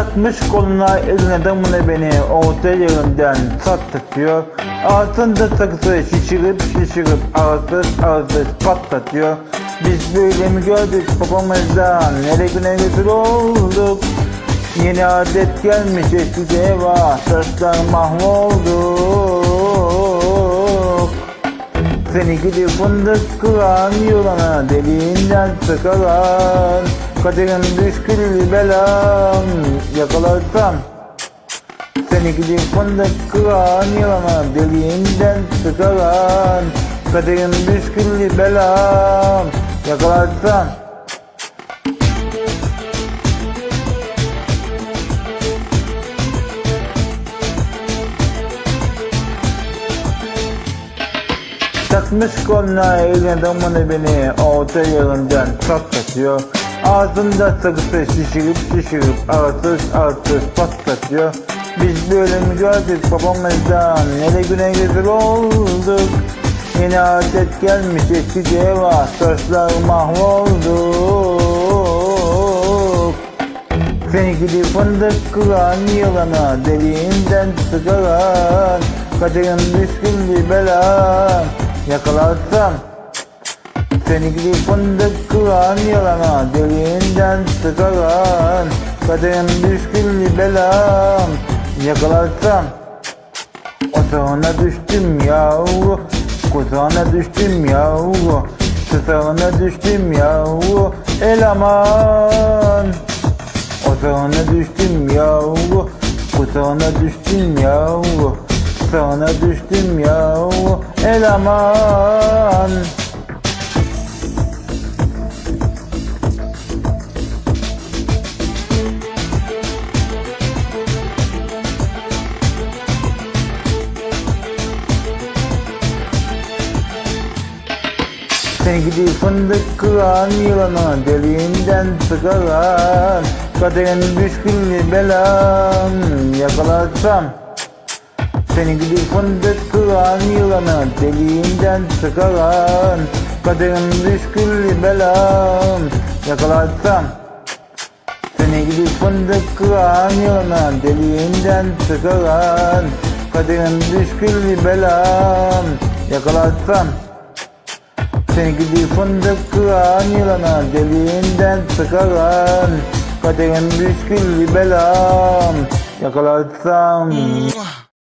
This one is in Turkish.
Takmış koluna eline damına beni orta yerinden satlatıyor Altında takısı şişirip şişirip ağzı ağzı patlatıyor. Biz böyle mi gördük babamızdan? Nere güne götür olduk. Yeni adet gelmiş eski deva Saçlar mahvolduk. Seni gidip fındık kıran yılana Deliğinden sıkaran Kaderin düşkülü belam Yakalarsam Seni gidip fındık kıran yılana Deliğinden sıkaran Kaderin düşkülü belam Yakalarsam Takmış koluna eline damını beni orta yerinden patlatıyor Ağzında sakısı şişirip şişirip arsız arsız patlatıyor. Biz böyle gördük babamızdan nere güne güzel olduk. Yeni adet gelmiş eski ceva saçlar mahvolduk. Seni gidip fındık kıran yılana Deliğinden sıkaran Kaderin düşkünlü belan Yakalarsam Seni gidip fındık kıran yılana Deliğinden sıkaran Kaderin düşkünlü belan Yakalarsam Otağına düştüm yavru Kuzağına düştüm yavru Tuzağına düştüm yavru El aman. Otağına düştüm yavru Kuzağına düştüm yavru Sana düştüm yavru El aman Seni gidip fındık kıran yılana Deliğinden sıkaran Kaderin düşkünlü belan Yakalarsam. Seni gidip fındık kıran yılana Deliğinden sıkaran Kaderin düşkünlü belan Yakalarsam. Seni gidip fındık kıran yılana Deliğinden sıkaran Kaderin düşkünlü belan Yakalarsam seni gidip fındık kıran yılana Deliğinden sıkaran Kaderin düşkünlü belam. Yakalarsam